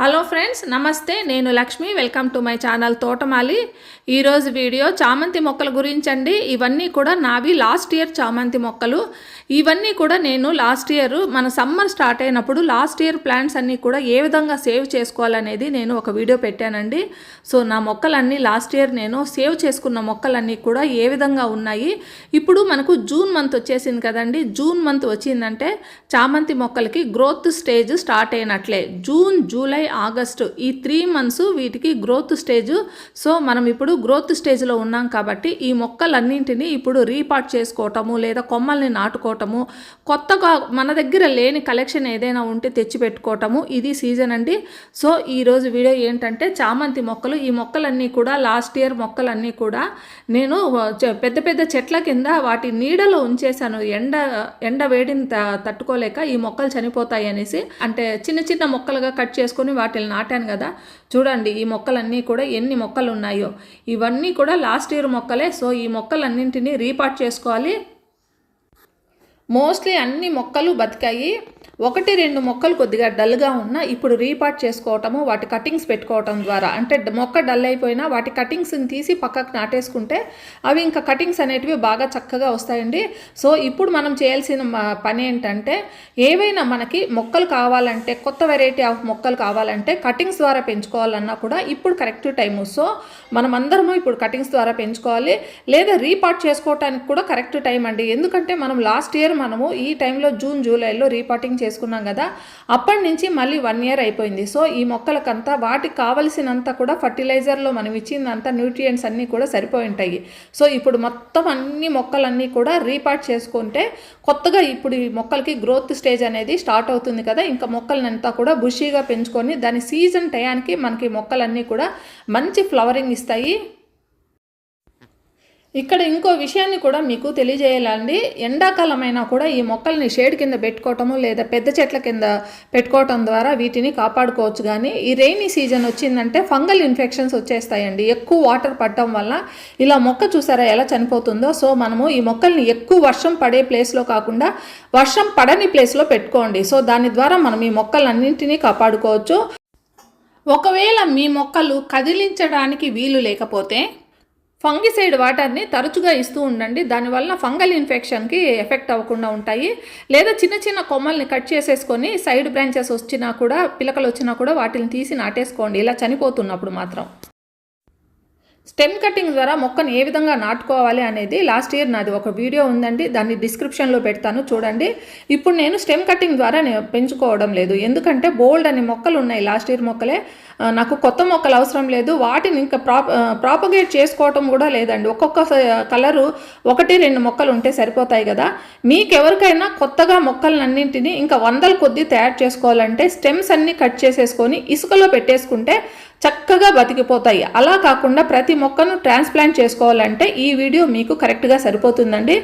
Hello friends నమస్తే. నేను Lakshmi. Welcome to my channel Thotamali. ఈరోజు వీడియో చామంతి మొక్కల గురించి అండి ఇవన్నీ కూడా నావి లాస్ట్ ఇయర్ చామంతి మొక్కలు. ఇవన్నీ కూడా నేను లాస్ట్ ఇయర్ మన సమ్మర్ స్టార్ట్ అయినప్పుడు లాస్ట్ ఇయర్ ప్లాంట్స్ అన్నీ కూడా ఏ విధంగా సేవ్ చేసుకోవాలనేది నేను ఒక వీడియో పెట్టానండి. సో నా మొక్కలన్నీ లాస్ట్ ఇయర్ నేను సేవ్ చేసుకున్న మొక్కలన్నీ కూడా ఏ విధంగా ఉన్నాయి. ఇప్పుడు మనకు జూన్ మంత్ వచ్చేసింది కదండి. జూన్ మంత్ వచ్చిందంటే చామంతి మొక్కలకి గ్రోత్ స్టేజ్ స్టార్ట్ అయినట్లే. జూన్ జూలై ఆగస్టు ఈ త్రీ మంత్స్ వీటికి గ్రోత్ స్టేజ్. సో మనం ఇప్పుడు గ్రోత్ స్టేజ్లో ఉన్నాం కాబట్టి ఈ మొక్కలన్నింటినీ ఇప్పుడు రీపాట్ చేసుకోవటము లేదా కొమ్మల్ని నాటుకోవటము కొత్తగా మన దగ్గర లేని కలెక్షన్ ఏదైనా ఉంటే తెచ్చి పెట్టుకోవటము ఇది సీజన్ అండి. సో ఈరోజు వీడియో ఏంటంటే చామంతి మొక్కలు ఈ మొక్కలన్నీ కూడా లాస్ట్ ఇయర్ మొక్కలన్నీ కూడా నేను పెద్ద పెద్ద చెట్ల కింద వాటి నీడలో ఉంచేశాను. ఎండ ఎండ వేడిని తట్టుకోలేక ఈ మొక్కలు చనిపోతాయి అనేసి. అంటే చిన్న చిన్న మొక్కలుగా కట్ చేసుకొని వాటిని నాటాను కదా. చూడండి ఈ మొక్కలన్నీ కూడా ఎన్ని మొక్కలు ఉన్నాయో ఇవన్నీ కూడా లాస్ట్ ఇయర్ మొక్కలే. సో ఈ మొక్కలన్నింటినీ రీపాట్ చేసుకోవాలి. మోస్ట్లీ అన్ని మొక్కలు బతికాయి. ఒకటి రెండు మొక్కలు కొద్దిగా డల్గా ఉన్నా ఇప్పుడు రీపాట్ చేసుకోవటము వాటి కటింగ్స్ పెట్టుకోవటం ద్వారా. అంటే మొక్క డల్ అయిపోయినా వాటి కటింగ్స్ని తీసి పక్కకు నాటేసుకుంటే అవి ఇంకా కటింగ్స్ అనేటివి బాగా చక్కగా వస్తాయండి. సో ఇప్పుడు మనం చేయాల్సిన పని ఏంటంటే ఏవైనా మనకి మొక్కలు కావాలంటే కొత్త వెరైటీ ఆఫ్ మొక్కలు కావాలంటే కటింగ్స్ ద్వారా పెంచుకోవాలన్నా కూడా ఇప్పుడు కరెక్ట్ టైము. సో మనం అందరము ఇప్పుడు కటింగ్స్ ద్వారా పెంచుకోవాలి. లేదా రీపాట్ చేసుకోవటానికి కూడా కరెక్ట్ టైం అండి ఎందుకంటే మనం లాస్ట్ ఇయర్ మనము ఈ టైంలో జూన్ జూలైలో రీపాటింగ్ చేసుకున్నాం కదా అప్పటి నుంచి మళ్ళీ వన్ ఇయర్ అయిపోయింది. సో ఈ మొక్కలకంతా వాటికి కావలసినంత కూడా ఫర్టిలైజర్లో మనం ఇచ్చినంత న్యూట్రియంట్స్ అన్నీ కూడా సరిపోయి ఉంటాయి. సో ఇప్పుడు మొత్తం అన్ని మొక్కలన్నీ కూడా రీపార్ట్ చేసుకుంటే కొత్తగా ఇప్పుడు ఈ మొక్కలకి గ్రోత్ స్టేజ్ అనేది స్టార్ట్ అవుతుంది కదా ఇంకా మొక్కలనంతా కూడా బుషీగా పెంచుకొని దాని సీజన్ టయానికి మనకి మొక్కలన్నీ కూడా మంచి ఫ్లవరింగ్ ఇస్తాయి. ఇక్కడ ఇంకో విషయాన్ని కూడా మీకు తెలియజేయాలండి. ఎండాకాలమైనా కూడా ఈ మొక్కల్ని షేడ్ కింద పెట్టుకోవటము లేదా పెద్ద చెట్ల కింద పెట్టుకోవటం ద్వారా వీటిని కాపాడుకోవచ్చు. కానీ ఈ రెయినీ సీజన్ వచ్చిందంటే ఫంగల్ ఇన్ఫెక్షన్స్ వచ్చేస్తాయండి. ఎక్కువ వాటర్ పడటం వల్ల ఇలా మొక్క చూసారా ఎలా చనిపోతుందో? సో మనము ఈ మొక్కల్ని ఎక్కువ వర్షం పడే ప్లేస్లో కాకుండా వర్షం పడని ప్లేస్లో పెట్టుకోండి. సో దాని ద్వారా మనం ఈ మొక్కలన్నింటినీ కాపాడుకోవచ్చు. ఒకవేళ మీ మొక్కలు కదిలించడానికి వీలు లేకపోతే ఫంగిసైడ్ వాటర్ని తరచుగా ఇస్తూ ఉండండి. దానివల్ల ఫంగల్ ఇన్ఫెక్షన్కి ఎఫెక్ట్ అవ్వకుండా ఉంటాయి. లేదా చిన్న చిన్న కొమ్మల్ని కట్ చేసేసుకొని సైడ్ బ్రాంచెస్ వచ్చినా కూడా పిలకలు వచ్చినా కూడా వాటిని తీసి నాటేసుకోండి. ఇలా చనిపోతున్నప్పుడు మాత్రం. స్టెమ్ కటింగ్ ద్వారా మొక్కను ఏ విధంగా నాటుకోవాలి అనేది లాస్ట్ ఇయర్ నాది ఒక వీడియో ఉందండి. దాన్ని డిస్క్రిప్షన్లో పెడతాను చూడండి. ఇప్పుడు నేను స్టెమ్ కటింగ్ ద్వారా నేను పెంచుకోవడం లేదు. ఎందుకంటే బోల్డ్ అనే మొక్కలు ఉన్నాయి లాస్ట్ ఇయర్ మొక్కలే. నాకు కొత్త మొక్కలు అవసరం లేదు. వాటిని ఇంకా ప్రాపగేట్ చేసుకోవటం కూడా లేదండి. ఒక్కొక్క కలరు ఒకటి రెండు మొక్కలు ఉంటే సరిపోతాయి కదా. మీకు ఎవరికైనా కొత్తగా మొక్కలన్నింటినీ ఇంకా వందల కొద్దీ తయారు చేసుకోవాలంటే స్టెమ్స్ అన్నీ కట్ చేసేసుకొని ఇసుకలో పెట్టేసుకుంటే చక్కగా బతికిపోతాయి. అలా కాకుండా ప్రతి మొక్కను ట్రాన్స్ప్లాంట్ చేసుకోవాలంటే ఈ వీడియో మీకు కరెక్ట్గా సరిపోతుందండి.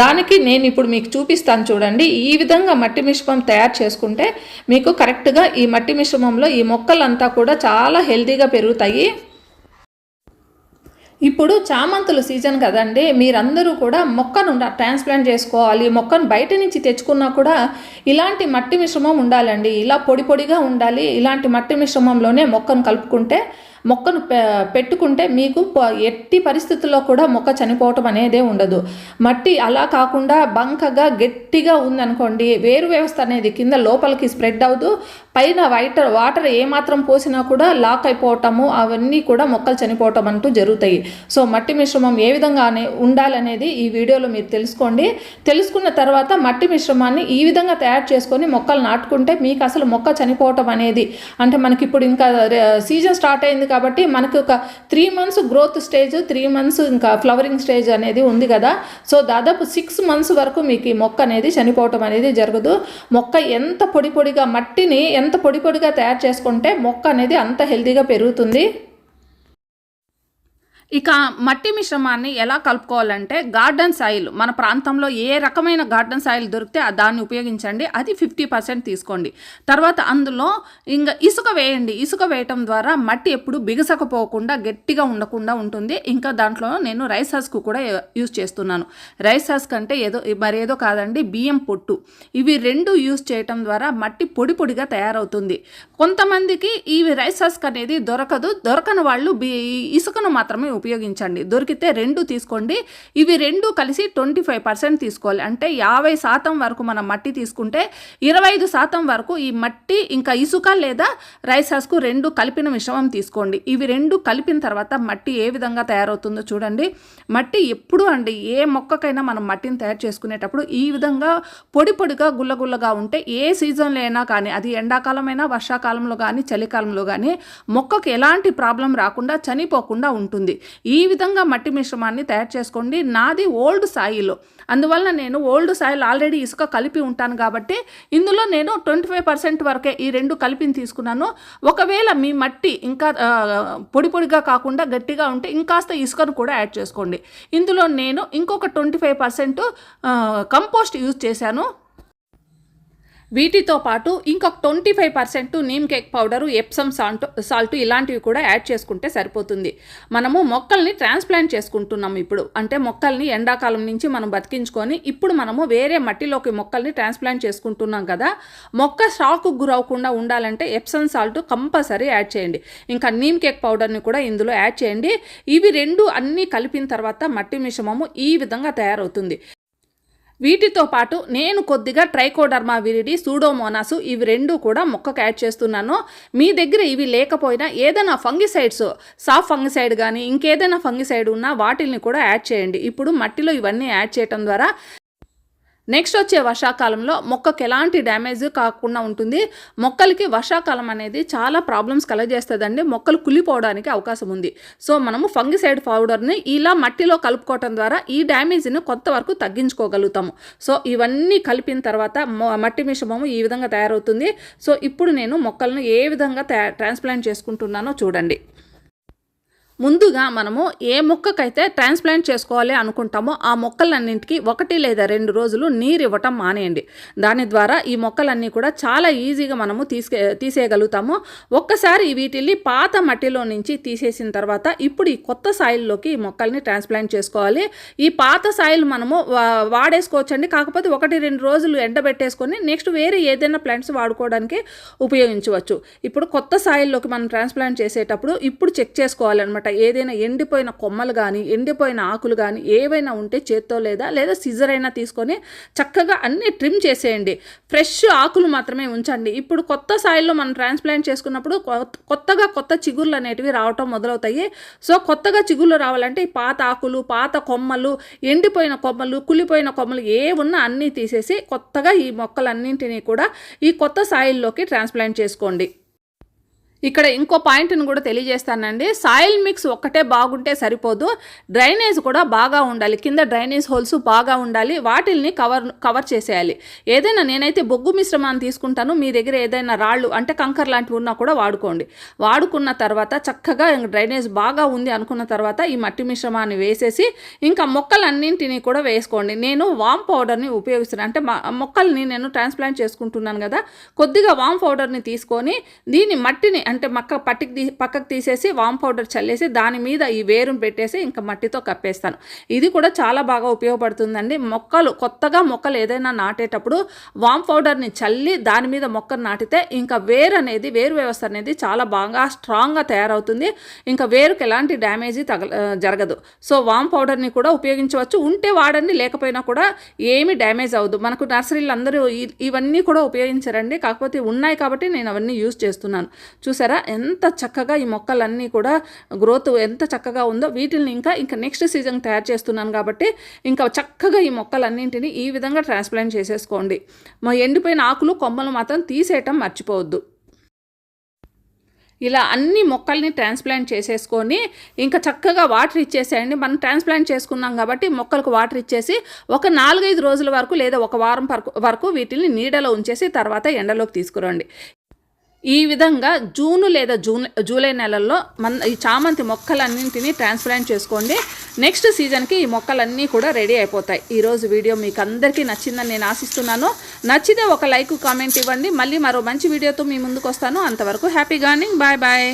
దానికి నేను ఇప్పుడు మీకు చూపిస్తాను చూడండి. ఈ విధంగా మట్టి మిశ్రమం తయారు చేసుకుంటే మీకు కరెక్ట్గా ఈ మట్టి మిశ్రమంలో ఈ మొక్కలంతా కూడా చాలా హెల్తీగా పెరుగుతాయి. ఇప్పుడు చామంతుల సీజన్ కదండి మీరందరూ కూడా మొక్కను ట్రాన్స్ప్లాంట్ చేసుకోవాలి మొక్కను బయట నుంచి తెచ్చుకున్నా కూడా ఇలాంటి మట్టి మిశ్రమం ఉండాలండి. ఇలా పొడి పొడిగా ఉండాలి ఇలాంటి మట్టి మిశ్రమంలోనే మొక్కను కలుపుకుంటే మొక్కను పె- పెట్టుకుంటే మీకు ఎట్టి పరిస్థితుల్లో కూడా మొక్క చనిపోవటం అనేదే ఉండదు. మట్టి అలా కాకుండా బంకగా గట్టిగా ఉందనుకోండి వేరు వ్యవస్థ అనేది కింద లోపలికి స్ప్రెడ్ అవుతూ పైన వైటర్ వాటర్ ఏమాత్రం పోసినా కూడా లాక్ అయిపోవటము అవన్నీ కూడా మొక్కలు చనిపోవటం అంటూ జరుగుతాయి. సో మట్టి మిశ్రమం ఏ విధంగా అనే- ఉండాలనేది ఈ వీడియోలో మీరు తెలుసుకోండి. తెలుసుకున్న తర్వాత మట్టి మిశ్రమాన్ని ఈ విధంగా తయారు చేసుకొని మొక్కలు నాటుకుంటే మీకు అసలు మొక్క చనిపోవటం అనేది అంటే మనకి ఇప్పుడు ఇంకా సీజన్ స్టార్ట్ అయింది కాబట్టి మనకి ఒక three months growth stage three months ఇంకా ఫ్లవరింగ్ స్టేజ్ అనేది ఉంది కదా. సో దాదాపు సిక్స్ మంత్స్ వరకు మీకు ఈ మొక్క అనేది చనిపోవటం అనేది జరగదు. మొక్క ఎంత పొడి పొడిగా మట్టిని ఎంత పొడి పొడిగా తయారు చేసుకుంటే మొక్క అనేది అంత హెల్తీగా పెరుగుతుంది. ఇక మట్టి మిశ్రమాన్ని ఎలా కలుపుకోవాలంటే గార్డెన్ సాయిల్ మన ప్రాంతంలో ఏ రకమైన గార్డెన్ సాయిల్ దొరికితే దాన్ని ఉపయోగించండి. అది ఫిఫ్టీ పర్సెంట్ తీసుకోండి. తర్వాత అందులో ఇంకా ఇసుక వేయండి. ఇసుక వేయటం ద్వారా మట్టి ఎప్పుడు బిగసకపోకుండా గట్టిగా ఉండకుండా ఉంటుంది. ఇంకా దాంట్లో నేను రైస్ హస్క్ కూడా యూజ్ చేస్తున్నాను. రైస్ హస్క్ అంటే ఏదో మరేదో కాదండి బియ్యం పొట్టు. ఇవి రెండు యూజ్ చేయటం ద్వారా మట్టి పొడి పొడిగా తయారవుతుంది. కొంతమందికి ఈ రైస్ హస్క్ అనేది దొరకదు. దొరకని వాళ్ళు బి ఇసుకను మాత్రమే ఉపయోగించండి. దొరికితే రెండు తీసుకోండి. ఇవి రెండు కలిసి ట్వంటీ ఫైవ్ పర్సెంట్ తీసుకోవాలి. అంటే యాభై శాతం వరకు మనం మట్టి తీసుకుంటే ఇరవై ఐదు శాతం వరకు ఈ మట్టి ఇంకా ఇసుక లేదా రైస్ హస్కు రెండు కలిపిన మిశ్రమం తీసుకోండి. ఇవి రెండు కలిపిన తర్వాత మట్టి ఏ విధంగా తయారవుతుందో చూడండి. మట్టి ఎప్పుడు అండి ఏ మొక్కకైనా మనం మట్టిని తయారు చేసుకునేటప్పుడు ఈ విధంగా పొడి పొడిగా గుల్లగుల్లగా ఉంటే ఏ సీజన్లో అయినా కానీ అది ఎండాకాలమైనా వర్షాకాలంలో కానీ చలికాలంలో కానీ మొక్కకు ఎలాంటి ప్రాబ్లం రాకుండా చనిపోకుండా ఉంటుంది. ఈ విధంగా మట్టి మిశ్రమాన్ని తయారు చేసుకోండి. నాది ఓల్డ్ సాయిలో. అందువల్ల నేను ఓల్డ్ సాయిల్ ఆల్రెడీ ఇసుక కలిపి ఉంటాను కాబట్టి ఇందులో నేను ట్వంటీ ఫైవ్ పర్సెంట్ వరకే ఈ రెండు కలిపిని తీసుకున్నాను. ఒకవేళ మీ మట్టి ఇంకా పొడి పొడిగా కాకుండా గట్టిగా ఉంటే ఇంకాస్త ఇసుకను కూడా యాడ్ చేసుకోండి. ఇందులో నేను ఇంకొక twenty five percent compost use చేశాను. వీటితో పాటు ఇంకొక twenty five percent neem cake powder Epsom salt salt ఇలాంటివి కూడా యాడ్ చేసుకుంటే సరిపోతుంది. మనము మొక్కల్ని ట్రాన్స్ప్లాంట్ చేసుకుంటున్నాం ఇప్పుడు. అంటే మొక్కల్ని ఎండాకాలం నుంచి మనం బతికించుకొని ఇప్పుడు మనము వేరే మట్టిలోకి మొక్కల్ని ట్రాన్స్ప్లాంట్ చేసుకుంటున్నాం కదా మొక్క షాక్ గురవకుండా ఉండాలంటే ఎప్సమ్ సాల్ట్ కంపల్సరీ యాడ్ చేయండి. ఇంకా నీమ్ కేక్ పౌడర్ని కూడా ఇందులో యాడ్ చేయండి. ఇవి రెండు అన్నీ కలిపిన తర్వాత మట్టి మిశ్రమము ఈ విధంగా తయారవుతుంది. వీటితో పాటు నేను కొద్దిగా ట్రైకోడర్మా విరిడి సూడోమోనాసు ఇవి రెండు కూడా మొక్కకు యాడ్ చేస్తున్నాను. మీ దగ్గర ఇవి లేకపోయినా ఏదైనా ఫంగిసైడ్స్ సాఫ్ ఫంగిసైడ్ కానీ ఇంకేదైనా ఫంగిసైడ్ ఉన్నా వాటిల్ని కూడా యాడ్ చేయండి. ఇప్పుడు మట్టిలో ఇవన్నీ యాడ్ చేయటం ద్వారా నెక్స్ట్ వచ్చే వర్షాకాలంలో మొక్కకి ఎలాంటి డ్యామేజ్ కాకుండా ఉంటుంది. మొక్కలకి వర్షాకాలం అనేది చాలా ప్రాబ్లమ్స్ కలగజేస్తుందండి. మొక్కలు కుళ్ళిపోవడానికి అవకాశం ఉంది. సో మనము ఫంగిసైడ్ పౌడర్ని ఇలా మట్టిలో కలుపుకోవటం ద్వారా ఈ డ్యామేజ్ని కొంతవరకు తగ్గించుకోగలుగుతాము. సో ఇవన్నీ కలిపిన తర్వాత మట్టి మిశ్రమము ఈ విధంగా తయారవుతుంది. సో ఇప్పుడు నేను మొక్కలను ఏ విధంగా ట్రాన్స్ప్లాంట్ చేసుకుంటున్నానో చూడండి. ముందుగా మనము ఏ మొక్కకైతే ట్రాన్స్ప్లాంట్ చేసుకోవాలి అనుకుంటామో ఆ మొక్కలన్నింటికి ఒకటి లేదా రెండు రోజులు నీరు ఇవ్వటం మానేయండి. దాని ద్వారా ఈ మొక్కలన్నీ కూడా చాలా ఈజీగా మనము తీసుకే తీసేయగలుగుతాము. ఒక్కసారి వీటిని పాత మట్టిలో నుంచి తీసేసిన తర్వాత ఇప్పుడు ఈ కొత్త సాయిల్లోకి ఈ మొక్కల్ని ట్రాన్స్ప్లాంట్ చేసుకోవాలి. ఈ పాత సాయిల్ మనము వా- వాడేసుకోవచ్చండి. కాకపోతే ఒకటి రెండు రోజులు ఎండబెట్టేసుకొని నెక్స్ట్ వేరే ఏదైనా ప్లాంట్స్ వాడుకోవడానికి ఉపయోగించవచ్చు. ఇప్పుడు కొత్త సాయిల్లోకి మనం ట్రాన్స్ప్లాంట్ చేసేటప్పుడు ఇప్పుడు చెక్ చేసుకోవాలన్నమాట. ఏదైనా ఎండిపోయిన కొమ్మలు కానీ ఎండిపోయిన ఆకులు కానీ ఏవైనా ఉంటే చేత్తో లేదా లేదా సిజర్ అయినా తీసుకొని చక్కగా అన్ని ట్రిమ్ చేసేయండి. ఫ్రెష్ ఆకులు మాత్రమే ఉంచండి. ఇప్పుడు కొత్త సాయిల్లో మనం ట్రాన్స్ప్లాంట్ చేసుకున్నప్పుడు కొత్తగా కొత్త చిగుర్లు అనేటివి రావటం మొదలవుతాయి. సో కొత్తగా చిగుర్లు రావాలంటే ఈ పాత ఆకులు పాత కొమ్మలు ఎండిపోయిన కొమ్మలు కుళ్ళిపోయిన కొమ్మలు ఏ ఉన్నా అన్నీ తీసేసి కొత్తగా ఈ మొక్కలన్నింటినీ కూడా ఈ కొత్త సాయిల్లోకి ట్రాన్స్ప్లాంట్ చేసుకోండి. ఇక్కడ ఇంకో పాయింట్ని కూడా తెలియజేస్తానండి. సాయిల్ మిక్స్ ఒక్కటే బాగుంటే సరిపోదు. డ్రైనేజ్ కూడా బాగా ఉండాలి. కింద డ్రైనేజ్ హోల్స్ బాగా ఉండాలి. వాటిల్ని కవర్ కవర్ చేసేయాలి. ఏదైనా నేనైతే బొగ్గు మిశ్రమాన్ని తీసుకుంటాను. మీ దగ్గర ఏదైనా రాళ్ళు అంటే కంకర్ లాంటివి ఉన్నా కూడా వాడుకోండి. వాడుకున్న తర్వాత చక్కగా డ్రైనేజ్ బాగా ఉంది అనుకున్న తర్వాత ఈ మట్టి మిశ్రమాన్ని వేసేసి ఇంకా మొక్కలన్నింటినీ కూడా వేసుకోండి. నేను వామ్ పౌడర్ని ఉపయోగిస్తున్నాను. అంటే మా- మొక్కల్ని నేను ట్రాన్స్ప్లాంట్ చేసుకుంటున్నాను కదా. కొద్దిగా వామ్ పౌడర్ని తీసుకొని దీని మట్టిని అంటే మక్క పట్టికి తీ పక్కకు తీసేసి వామ్ పౌడర్ చల్లేసి దాని మీద ఈ వేరుని పెట్టేసి ఇంకా మట్టితో కప్పేస్తాను. ఇది కూడా చాలా బాగా ఉపయోగపడుతుందండి. మొక్కలు కొత్తగా మొక్కలు ఏదైనా నాటేటప్పుడు వామ్ పౌడర్ని చల్లి దాని మీద మొక్కను నాటితే ఇంకా వేరు అనేది వేరు వ్యవస్థ అనేది చాలా బాగా స్ట్రాంగ్గా తయారవుతుంది. ఇంకా వేరుకి ఎలాంటి డ్యామేజ్ తగ జరగదు. సో వామ్ పౌడర్ని కూడా ఉపయోగించవచ్చు. ఉంటే వాడండి లేకపోయినా కూడా ఏమి డ్యామేజ్ అవ్వదు. మనకు నర్సరీలు అందరూ ఇవన్నీ కూడా ఉపయోగించారండి. కాకపోతే ఉన్నాయి కాబట్టి నేను అవన్నీ యూజ్ చేస్తున్నాను. చూసారు? ఎంత చక్కగా ఈ మొక్కలన్నీ కూడా గ్రోత్ ఎంత చక్కగా ఉందో వీటిని ఇంకా ఇంకా నెక్స్ట్ సీజన్ తయారు చేస్తున్నాను కాబట్టి ఇంకా చక్కగా ఈ మొక్కలన్నింటినీ ఈ విధంగా ట్రాన్స్ప్లాంట్ చేసేసుకోండి. మా ఎండిపోయిన ఆకులు కొమ్మలు మాత్రం తీసేయటం మర్చిపోవద్దు. ఇలా అన్ని మొక్కల్ని ట్రాన్స్ప్లాంట్ చేసేసుకొని ఇంకా చక్కగా వాటర్ ఇచ్చేసేయండి. మనం ట్రాన్స్ప్లాంట్ చేసుకున్నాం కాబట్టి మొక్కలకు వాటర్ ఇచ్చేసి ఒక నాలుగైదు రోజుల వరకు లేదా ఒక వారం వరకు వీటిని నీడలో ఉంచేసి తర్వాత ఎండలోకి తీసుకురండి. ఈ విధంగా జూన్ లేదా జూన్ జూలై నెలల్లో మన ఈ చామంతి మొక్కలన్నింటినీ ట్రాన్స్ప్లాంట్ చేసుకోండి. నెక్స్ట్ సీజన్కి ఈ మొక్కలన్నీ కూడా రెడీ అయిపోతాయి. ఈరోజు వీడియో మీకు అందరికీ నచ్చిందని నేను ఆశిస్తున్నాను. నచ్చితే ఒక లైక్ కామెంట్ ఇవ్వండి. మళ్ళీ మరో మంచి వీడియోతో మీ ముందుకు వస్తాను అంతవరకు హ్యాపీ గార్నింగ్ బాయ్ బాయ్.